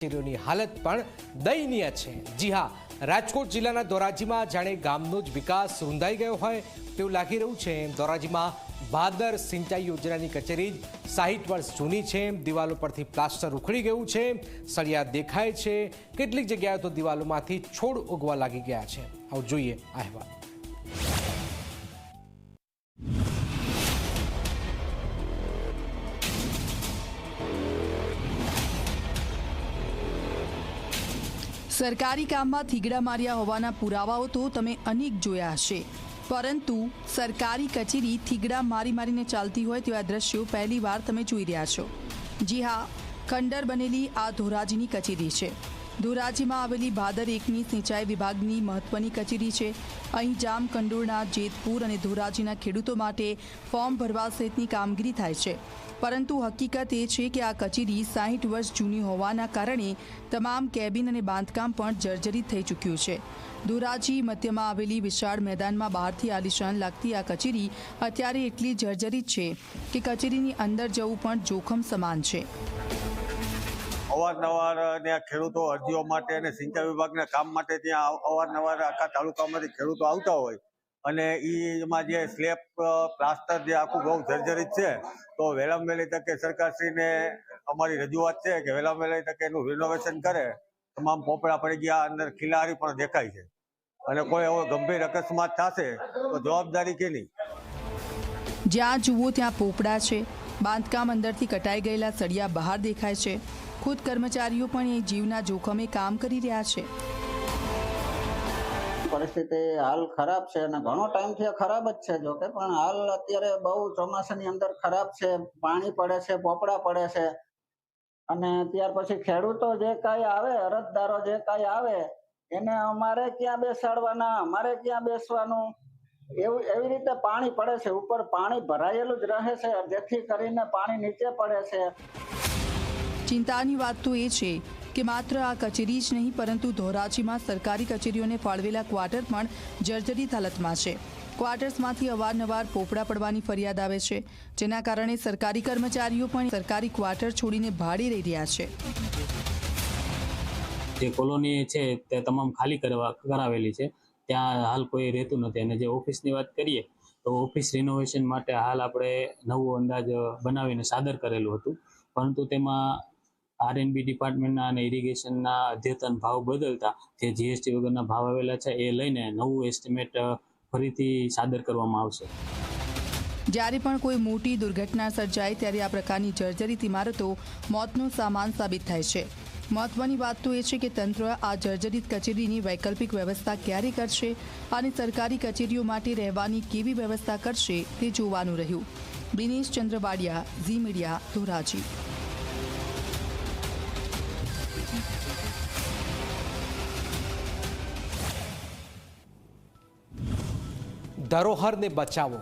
કચેરીઓની હાલત પણ દયનીય છે. જી હા, રાજકોટ જિલ્લાના ધોરાજીમાં જાણે ગામનો જ વિકાસ રૂંધાઈ ગયો હોય તેવું લાગી રહ્યું છે. ધોરાજીમાં ભાદર સિંચાઈ યોજનાની કચેરી સાહીઠ વર્ષ જૂની છે. દિવાલો પરથી પ્લાસ્ટર ઉખડી ગયું છે. સળિયા દેખાય છે. કેટલીક જગ્યાએ તો દિવાલોમાંથી છોડ ઉગવા લાગી ગયા છે. આવું જોઈએ આ અહેવાલ. સરકારી કામમાં થીગડા માર્યા હોવાના પુરાવાઓ તો તમે અનેક જોયા હશે. પરંતુ સરકારી કચેરી થીગડા મારી મારીને ચાલતી હોય તેવા દ્રશ્યો પહેલીવાર તમે જોઈ રહ્યા છો. જી હા, ખંડર બનેલી આ ધોરાજીની કચેરી છે. ધોરાજીમાં આવેલી ભાદર એકની સિંચાઈ વિભાગની મહત્વની કચેરી છે. અહીં જામકંડોળના જેતપુર અને ધોરાજીના ખેડૂતો માટે ફોર્મ ભરવા સહિતની કામગીરી થાય છે. પરંતુ હકીકત એ છે કે આ કચેરી સાહીઠ વર્ષ જૂની હોવાના કારણે તમામ કેબિન અને બાંધકામ પણ જર્જરિત થઈ ચૂક્યું છે. ધોરાજી મધ્યમાં આવેલી વિશાળ મેદાનમાં બહારથી આલિશાન લાગતી આ કચેરી અત્યારે એટલી જર્જરિત છે કે કચેરીની અંદર જવું પણ જોખમ સમાન છે. અવારનવાર ત્યાં ખેડૂતો અરજીઓ માટે અને સિંચાઈ વિભાગના કામ માટે ત્યાં અવારનવાર આખા તાલુકામાંથી ખેડૂતો આવતા હોય. અને એમાં જે સ્લેબ પ્લાસ્ટર જે આખું બહુ જર્જરિત છે, તો વહેલામ વહેલી તકે સરકારશ્રીને અમારી રજૂઆત છે કે વહેલામ વહેલી તકે એનું રિનોવેશન કરે. તમામ પોપડા પડી ગયા, અંદર ખિલારી પણ દેખાય છે. અને કોઈ એવો ગંભીર અકસ્માત થશે, તો જવાબદારી કેની? જ્યાં જુઓ ત્યાં પોપડા છે. બાંધકામ અંદરથી કટાઈ ગયેલા સળિયા બહાર દેખાય છે. ખુદ કર્મચારીઓ પણ એ જીવના જોખમે કામ કરી રહ્યા છે. પરિસ્થિતિ હાલ ખરાબ છે અને ઘણો ટાઈમથી ખરાબ જ છે જોકે, પણ હાલ અત્યારે બહુ ચોમાસાની અંદર ખરાબ છે, પાણી પડે છે, પોપડા પડે છે. અને ત્યાર પછી ખેડૂતો જે કાંઈ આવે, અરજદારો જે કાંઈ આવે, એને અમારે ક્યાં બેસાડવાના, અમારે ક્યાં બેસવાનું? એવું, એવી રીતે પાણી પડે છે, ઉપર પાણી ભરાયેલું જ રહે છે, જેથી કરીને પાણી નીચે પડે છે. ચિંતાની વાત તો એ છે કે માત્ર આ કચેરી જ નહીં, પરંતુ ધોરાજીમાં સરકારી કચેરીઓને ફાળવેલા ક્વાર્ટર પણ જર્જરિત હાલતમાં છે. ક્વાર્ટર્સમાંથી અવારનવાર પોપડા પડવાની ફરિયાદ આવે છે, જેના કારણે સરકારી કર્મચારીઓ પણ સરકારી ક્વાર્ટર છોડીને ભાડે રહી રહ્યા છે. જે કોલોની છે તે તમામ ખાલી કરવા, કરાવેલી છે. ત્યાં હાલ કોઈ રહેતું નથી. અને જે ઓફિસની વાત કરીએ, તો ઓફિસ રિનોવેશન માટે હાલ આપણે નવો અંદાજ બનાવીને સાદર કરેલું હતું. પરંતુ તેમાં આરએનબી ડિપાર્ટમેન્ટના અને ઇરિગેશનના અદ્યતન ભાવ બદલતા જે જીએસટી વગરના ભાવ આવેલા છે, એ લઈને નવું એસ્ટિમેટ ફરીથી સાદર કરવામાં આવશે. જ્યારે પણ કોઈ મોટી દુર્ઘટના સર્જાય ત્યારે આ પ્રકારની જર્જરિત ઇમારતો મોતનો સામાન સાબિત થાય છે. મહત્વની વાત તો એ છે કે તંત્ર આ જર્જરિત કચેરીની વૈકલ્પિક વ્યવસ્થા ક્યારે કરશે અને સરકારી કચેરીઓ માટે રહેવાની કેવી વ્યવસ્થા કરશે તે જોવાનું રહ્યું. Dinesh Chandravadiya, Zee Media, Dhoraji. ધરોહરને બચાવો.